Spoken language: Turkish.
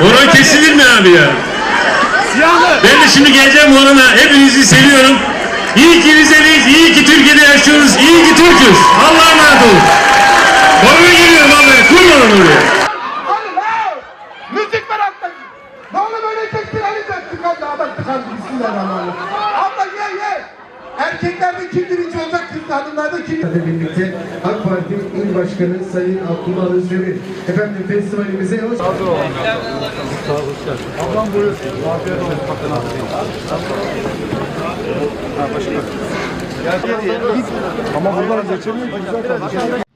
Horon kesilir mi abi ya? Ben de şimdi geleceğim horona. Hepinizi seviyorum. İyi ki Rizeliyiz, iyi ki Türkiye'de yaşıyoruz, iyi ki Türk'üz. Allah'a emanet olun. Horona geliyorum abi. Kurmadan oraya. Hadi lan! Müzik ver atla! Ne olur böyle çektir Ali de tıkandı adam tıkandı bismillahirrahmanirrahim. Erkeklerde kim birinci olacak kız kadınlarda kim? Birlikte AK Parti İl Başkanı Sayın Abdullah Özdemir. Efendim festivalimize hoş Ama buradan geçemiyor ki.